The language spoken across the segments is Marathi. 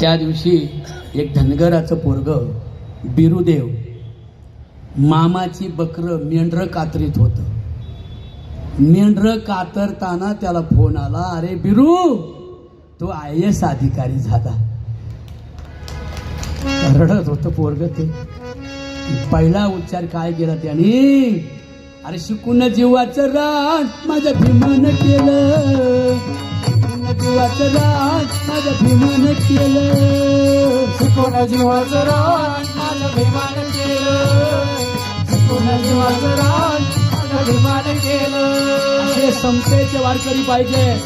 त्या दिवशी एक धनगराचं पोरग बिरुदेव मामाची बकरं मेंढरं कातरीत होतं. मेंढरं कातरताना त्याला फोन आला अरे बिरू तो आय एस अधिकारी झाला. रडत होतं पोरग ते. पहिला उच्चार काय केला त्याने? अरे शिकून जीवाचं रान माझ्या भीमान केलं. शिकून जीवाचं रान माझ्या भीमान केलं. जीवाचं रान जीवाचं रान समतेचे वारकरी पाहिजे.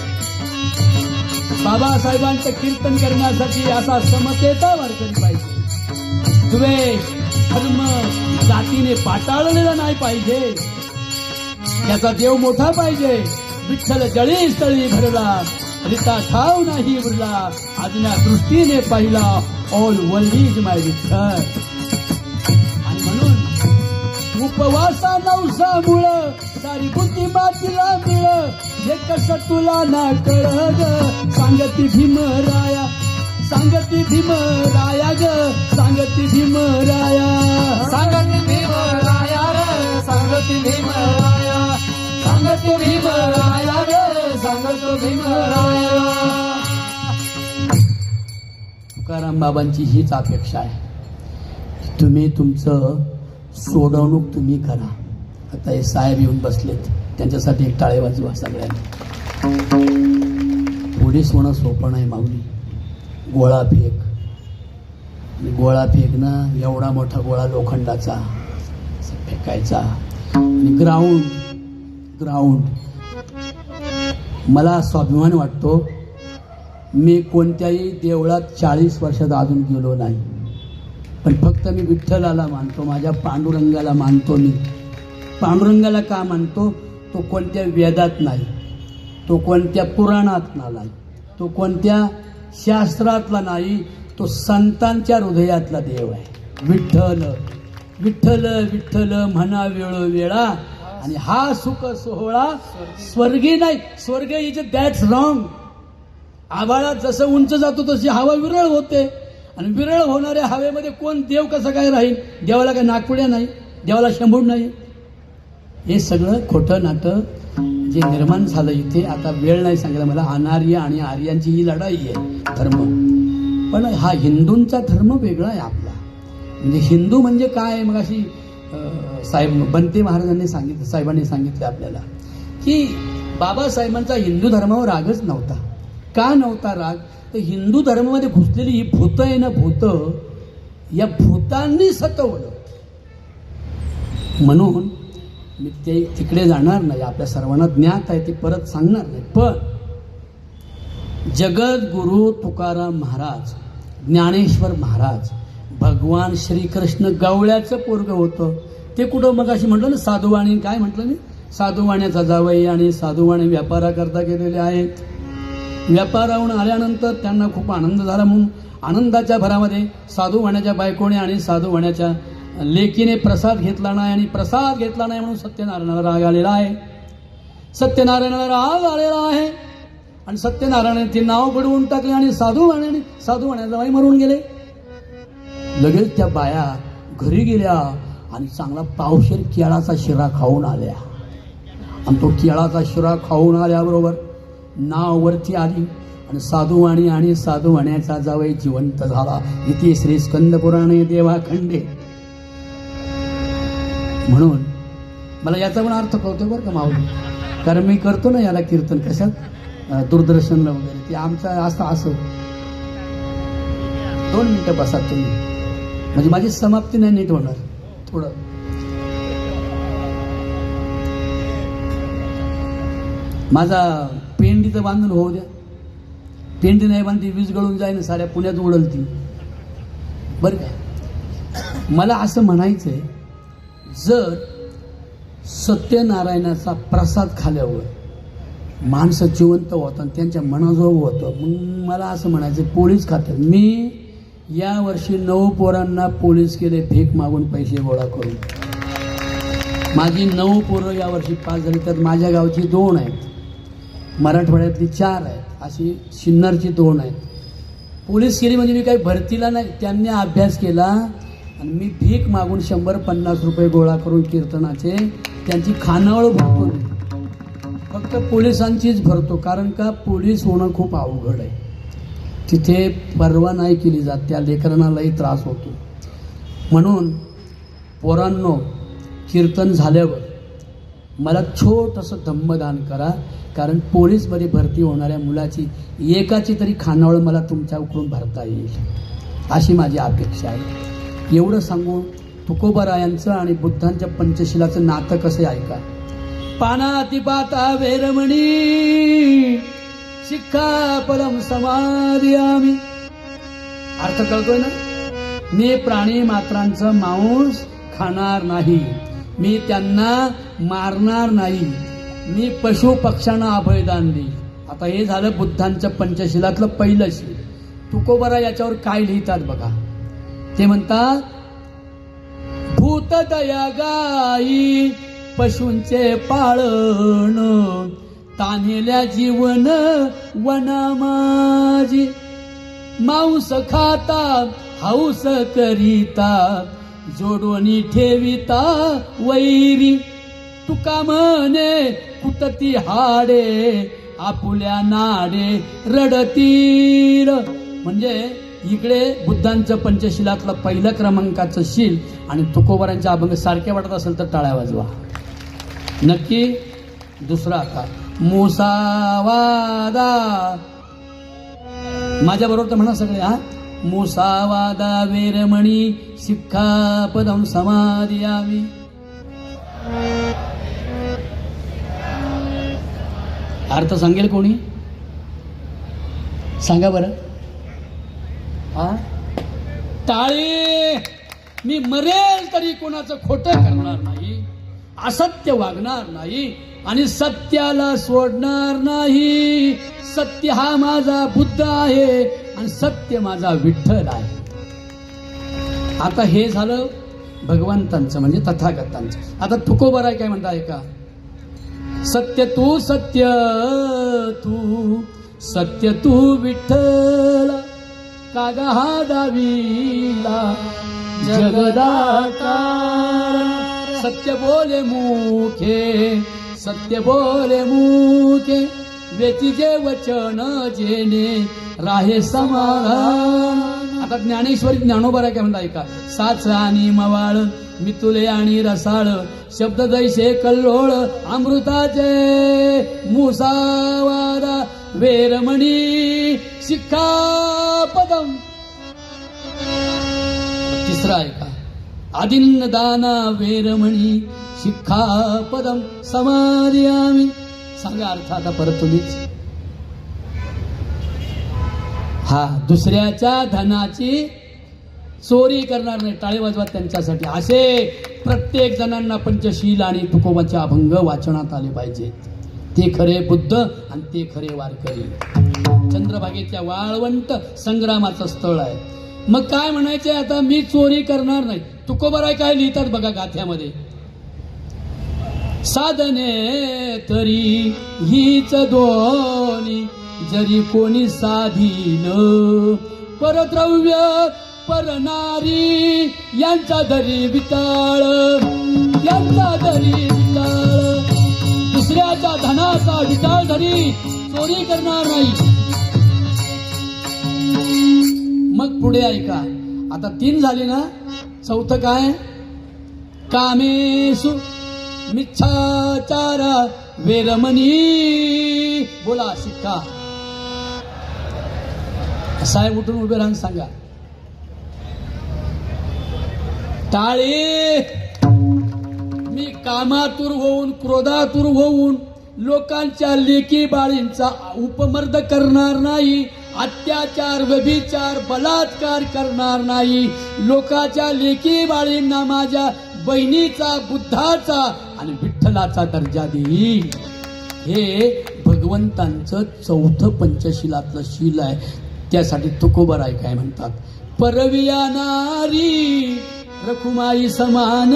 बाबासाहेबांचं कीर्तन करण्यासाठी असा समतेचा वारकरी पाहिजे. द्वेष धर्म जातीने पाटाळलेला नाही पाहिजे. त्याचा देव मोठा पाहिजे. विठ्ठल जळी स्थळी भरला. रिता ठाव नाही उरला अजून दृष्टीने पाहिला. ऑल वल्लीज माय विठ्ठल आणि म्हणून उपवासा नवसा मुळ सारी बुद्धी मातीला मिळ. हे कसं तुला ना कळग सांगती भीम राया. सांगती भीम राया ग. सांगती भीम राया. भीमराया सांगत भीमराया रे सांगत भीमराया सांगत भीमराया बाबांची हीच अपेक्षा आहे. तुम्ही तुमचं सोडवणूक तुम्ही करा. आता हे साहेब येऊन बसलेत. त्यांच्यासाठी एक टाळे वाजवा सगळ्यांनी. पुढे होणं सोपं नाही माऊली. गोळा फेक. गोळा फेक ना एवढा मोठा गोळा लोखंडाचा. फेकायचा. आणि ग्राउंड ग्राउंड मला स्वाभिमान वाटतो मी कोणत्याही देवळात चाळीस वर्षात अजून गेलो नाही. पण फक्त मी विठ्ठलाला मानतो माझ्या पांडुरंगाला मानतो मी. पांडुरंगाला का मानतो? तो कोणत्या वेदात नाही तो कोणत्या पुराणात नाही तो कोणत्या शास्त्रातला नाही तो संतांच्या हृदयातला देव आहे. विठ्ठल विठ्ठल विठ्ठल म्हणा वेळोवेळा आणि हा सुख सोहळा स्वर्गी नाही स्वर्ग इज दॅट्स रॉंग आभाळात जसं उंच जातो तशी हवा विरळ होते. आणि विरळ होणाऱ्या हवेमध्ये कोण देव कसं काय राहील? देवाला काय नागपुड्या नाही? देवाला शंभूड नाही? हे सगळं खोटं नाटं जे निर्माण झालं इथे आता वेळ नाही सांगितलं मला. अनार्य आणि आर्यांची ही लढाई आहे धर्म. पण हा हिंदूंचा धर्म वेगळा आहे आपला. म्हणजे हिंदू म्हणजे काय? आहे मग अशी साहेब बनते महाराजांनी सांगितलं साहेबांनी सांगितलं आपल्याला की बाबासाहेबांचा हिंदू धर्मावर रागच नव्हता. का नव्हता राग? तर हिंदू धर्मामध्ये घुसलेली ही भूत आहे ना भूत या भूतांनी सतवलं. म्हणून मी ते तिकडे जाणार नाही आपल्या सर्वांना ज्ञात आहे ते परत सांगणार नाही. पण जगद्गुरु तुकाराम महाराज ज्ञानेश्वर महाराज भगवान श्रीकृष्ण गवळ्याचं पोरग होतं. ते कुठं मग अशी म्हटलं ना साधुवाणी काय म्हटलं मी? साधुवाण्याचा जावई आणि साधुवाणी व्यापाराकरता गेलेले आहेत. व्यापाराहून आल्यानंतर त्यांना खूप आनंद झाला म्हणून आनंदाच्या भरामध्ये साधू वाण्याच्या बायकोने आणि साधू वाण्याच्या लेकीने प्रसाद घेतला नाही आणि प्रसाद घेतला नाही म्हणून सत्यनारायणाला राग आलेला आहे. सत्यनारायणाला राग आलेला आहे. आणि सत्यनारायणाने ते नाव घडवून टाकले आणि साधू घाणायणे साधू वाण्याचा बाई मरून गेले. लगेच त्या बाया घरी गेल्या आणि चांगला पावशेर केळाचा शिरा खाऊन आल्या. आणि तो केळाचा शिरा खाऊन आल्याबरोबर नाव वरती आली. आणि साधुवाणी आणि साधुवाण्याचा जावई जिवंत झाला. इथे श्री स्कंद पुराणे देवाखंडे. म्हणून मला याचा पण अर्थ कळतो बरं का माऊली? कारण मी करतो ना याला कीर्तन. कशात? दूरदर्शनला वगैरे. ते आमचं असं असं. दोन मिनटं बसा तुम्ही. म्हणजे माझी समाप्ती नाही नीट होणार. थोडं. माझा पेंडीचं बांधून होऊ द्या. पेंडी नाही बांधली वीज गळून जाईन साऱ्या पुण्यात उडल ती बरं का? मला असं म्हणायचंय जर सत्यनारायणाचा प्रसाद खाल्यावर माणसं जिवंत होतं आणि त्यांच्या मनाजोग होतं मग मला असं म्हणायचं पोलीस खात्यात. मी या वर्षी नऊ पोरांना पोलीस केले भीक मागून पैसे गोळा करून. माझी नऊ पोरं यावर्षी पास झाली तर माझ्या गावची दोन आहेत. मराठवाड्यातली चार आहेत अशी सिन्नरची दोन आहेत. पोलीस केली म्हणजे मी काही भरतीला नाही त्यांनी अभ्यास केला आणि मी भीक मागून शंभर पन्नास रुपये गोळा करून कीर्तनाचे त्यांची खानावळ भरतो. फक्त पोलिसांचीच भरतो कारण का पोलीस होणं खूप अवघड आहे. तिथे परवा नाही केली जात त्या लेखनालाही त्रास होतो. म्हणून पोरांनो कीर्तन झाल्यावर मला छोटंसं धम्मदान करा. कारण पोलीसमध्ये भरती होणाऱ्या मुलाची एकाची तरी खानावळ मला तुमच्याकडून भरता येईल. अशी माझी अपेक्षा आहे. एवढं सांगून तुकोबारायांचं आणि बुद्धांच्या पंचशिलाचं नातं कसं ऐका? ऐका पानातिपाता वेरमणी शिक्का परम समाधियामी अर्थ कळतोय ना? मी प्राणी मात्रांचं मांस खाणार नाही. मी त्यांना मारणार नाही. मी पशु पक्ष्यांना अभयदान देईल आता हे झालं बुद्धांच्या पंचशिलातलं पहिलं शिल. तुकोबरा याच्यावर काय लिहितात बघा. ते म्हणतात भूतदया गाई पशूंचे पाळण तान्हेल्या जीवन वनामाजी. मांस खाता हौस करीता जोडोनी ठेविता वैरी. तुका म्हणे कुतती हाडे आपुल्या नाडे रडतील. म्हणजे इकडे बुद्धांचं पंचशिलातलं पहिलं क्रमांकाचं शील आणि तुकोबरांच्या अभंग सारखे वाटत असेल तर टाळ्या वाजवा. नक्की दुसरा आता. मुसावादा. माझ्या बरोबर तर म्हणा सगळे हा? मुसावादा वेरमणी शिक्षापदम समाधियामी अर्थ सांगेल कोणी? सांगा बरं. हा? टाळे! मी मरेल तरी कोणाचं खोटं करणार नाही असत्य वागणार नाही आणि सत्याला सोडणार नाही. सत्य हा माझा बुद्ध आहे आणि सत्य माझा विठ्ठल आहे. आता हे झालं भगवंतांचं म्हणजे तथागतांचं. आता तुकोबराय काय म्हणता का? सत्य तू सत्य तू सत्य तू विठ्ठल. कागा हा दावीला जगदाकार. सत्य बोले मुखे सत्य बोले मुखे. व्यतीचे वचन जेने राहे समाधान. आता ज्ञानेश्वरी ज्ञानोबरा काय म्हणता ऐका. साच आणि मवाळ मितुले आणि रसाळ शब्द दैसे कल्लोळ अमृताचे मुसावादा वेरमणी शिक्षापदम तिसरा ऐका. आदिन्न दाना वेरमणी शिक्खापदम समाधी आम्ही. सांगा अर्थ आता परत तुम्हीच. हा दुसऱ्याच्या धनाची चोरी करणार नाही टाळे वाजवा त्यांच्यासाठी. असे प्रत्येक जणांना पंचशील आणि तुकोबाचे अभंग वाचनात आले पाहिजेत ते खरे बुद्ध आणि ते खरे वारकरी. चंद्रभागेच्या वाळवंट संग्रामाचं स्थळ आहे. मग काय म्हणायचंय आता? मी चोरी करणार नाही. तुकोबराय काय लिहितात बघा गाथ्यामध्ये? साधने तरी हीच दोनी जरी कोणी साधीन परद्रव्य परनारी यांचा दरी विटाळ यांचा दरी विटाळ दुसऱ्याच्या धनाचा विटाळ धरी चोरी करणार नाही. मग पुढे ऐका. आता तीन झाली ना? चौथं काय? कामेसु मिच्छाचार वेरमणी. बोला शिक्का. साहेब उठून उभे राहून सांगा. टाळे! मी कामातूर होऊन क्रोधातूर होऊन लोकांच्या लेकी बाळींचा उपमर्द करणार नाही अत्याचार व्यभिचार बलात्कार करणार नाही. लोकाच्या लेकी बाळींना माझ्या बहिणीचा बुद्धाचा आणि विठ्ठलाचा दर्जा देईल हे भगवंतांचं चौथं पंचशिलातलं शील आहे. त्यासाठी तुकोबर आहे काय म्हणतात? परविया नारी रखुमाई समान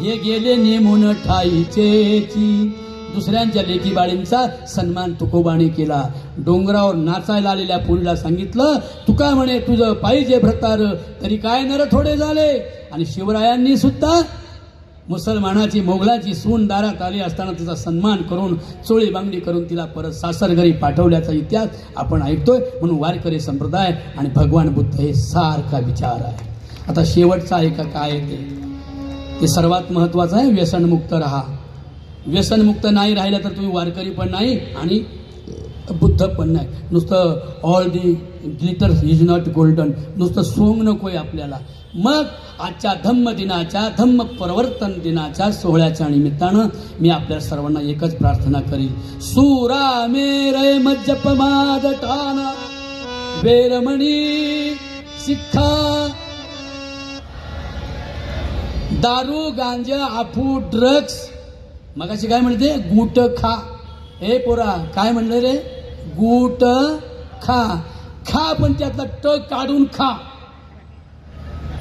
हे गेले नेमून ठाईचेची दुसऱ्यांच्या लेकीबाळींचा सन्मान तुकोबाने केला. डोंगरावर नाचायला आलेल्या पुरीला सांगितलं तुका म्हणे तुझं पाहिजे भ्रतार तरी काय नर थोडे झाले? आणि शिवरायांनी सुद्धा मुसलमानाची मोगलाची सून दारात आली असताना तिचा सन्मान करून चोळी बांगडी करून तिला परत सासरघरी पाठवल्याचा इतिहास आपण ऐकतोय. म्हणून वारकरी संप्रदाय आणि भगवान बुद्ध हे सारखा विचार आहे. आता शेवटचा आहे का काय आहे ते? ते सर्वात महत्वाचं आहे व्यसनमुक्त राहा. व्यसनमुक्त नाही राहिलं तर तुम्ही वारकरी पण नाही आणि बुद्ध पण नाही. नुसतं all the glitters is not golden नुसतं सोंग नको आहे आपल्याला. मग आजच्या धम्म दिनाच्या धम्म प्रवर्तन दिनाच्या सोहळ्याच्या निमित्तानं मी आपल्या सर्वांना एकच प्रार्थना करीन. सुरा मेरे मज्जप माद टाना वेरमणी शिक्षा दारू गांजा आफू ड्रग्स मगाशी काय म्हणते गुट खा हे पोरा काय म्हणलं रे? गुट खा. खा पण त्यातला ट काढून खा.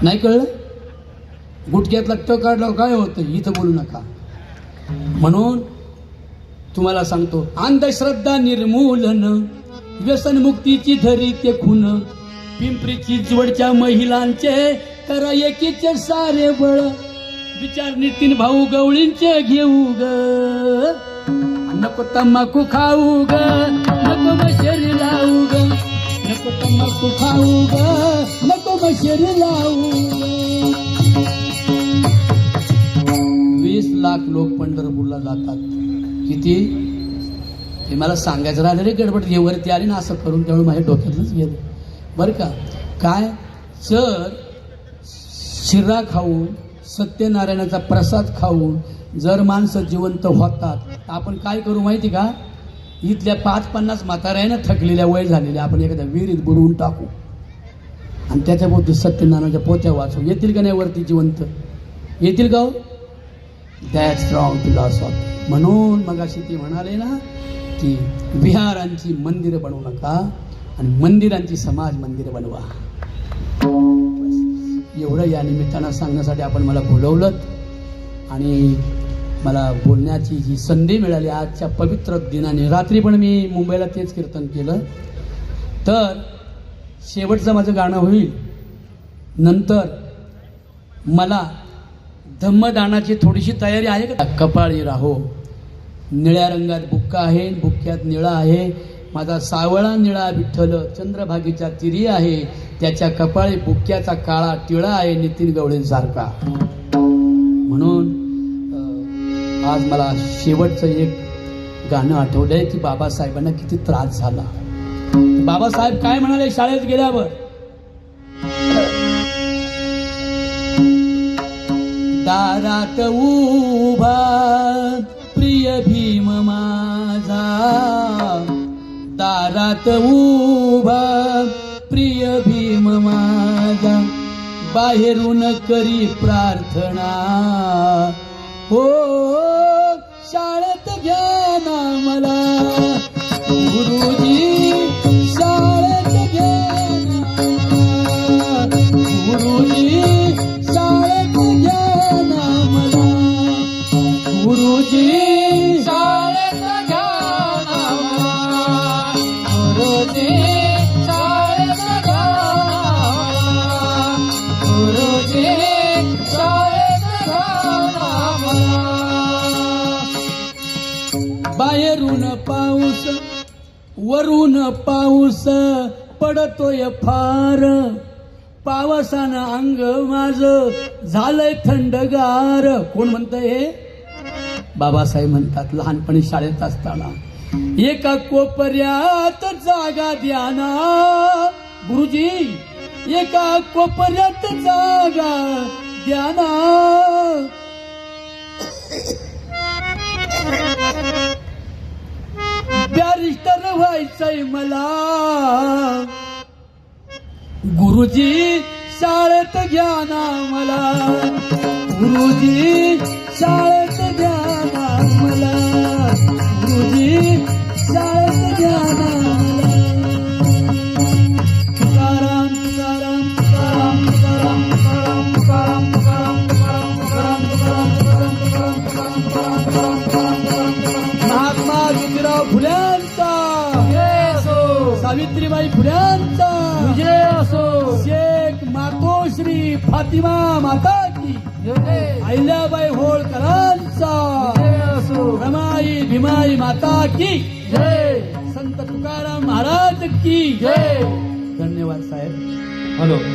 नाही कळलं? गुटक्यातला ट काढल्यावर काय होतं? इथं बोलू नका. म्हणून तुम्हाला सांगतो अंधश्रद्धा निर्मूलन व्यसनमुक्तीची धरी ते खून. पिंपरी चिंचवडच्या महिलांचे करा एकीचे सारे बळ. विचार नितीन भाऊ गवळींचे घेऊ ग. नको तंबाखू खाऊ ग नको मशेरी लावू ग. नको तंबाखू खाऊ ग नको मशेरी लावू वीस लाख लोक पंढरपूरला जातात. किती? हे मला सांगायचं राहिलं रे गडबड. हे वरती आली ना असं करून त्यामुळे माझ्या डोक्यातलंच गेलं. बरं का? काय? जर शिरा खाऊन सत्यनारायणाचा प्रसाद खाऊन जर माणसं जिवंत होतात आपण काय करू माहिती का? इथल्या पाच पन्नास म्हाताऱ्यानं थकलेल्या वय झालेल्या आपण एखाद्या विहिरीत बुडवून टाकू. आणि त्याच्याबद्दल सत्यनारायणाच्या पोत्या वाचू येतील का नाही वरती जिवंत? येतील का दॅट स्ट्रॉंग फिलॉसॉफी म्हणून मग अशी ती म्हणाले ना की विहारांची मंदिरं बनवू नका आणि मंदिरांची समाज मंदिरं बनवा. एवढं या निमित्तानं सांगण्यासाठी आपण मला बोलवलं. आणि मला बोलण्याची जी संधी मिळाली आजच्या पवित्र दिनाने. रात्री पण मी मुंबईला तेच कीर्तन केलं. तर शेवटचं माझं गाणं होईल. नंतर मला धम्मदानाची थोडीशी तयारी आहे का? कपाळी राहो. निळ्या रंगात बुक्का आहे बुक्क्यात निळा आहे. माझा सावळा निळा विठ्ठल चंद्रभागीच्या तिरी आहे. त्याच्या कपाळी बुक्क्याचा काळा टिळा आहे नितीन गवळेंसारखा. म्हणून आज मला शेवटचं एक गाणं आठवलंय की बाबासाहेबांना किती त्रास झाला. बाबासाहेब काय म्हणाले शाळेत गेल्यावर? दारात उभा प्रिय भीम माझा. दारात उभा प्रिय भीम माझा. बाहेरून करी प्रार्थना. हो बाहेरून पाऊस वरून पाऊस पडतोय फार. पावसानं अंग माझ झालंय थंडगार. कोण म्हणतंय हे? बाबासाहेब म्हणतात लहानपणी शाळेत असताना एका कोपऱ्यात जागा द्या ना गुरुजी एका कोपऱ्यात जागा द्या ना बॅरिस्टर व्हायचंय मला. गुरुजी शाळेत घ्या ना मला. गुरुजी शाळेत घ्या सावित्रीबाई फुल्यांचा विजय असो. शेख मातोश्री फातिमा माता की जय अहिल्याबाई होळकरांचा. असो. रमाई भीमाई माता की. जय. संत तुकाराम महाराज की. जय. धन्यवाद साहेब. हॅलो.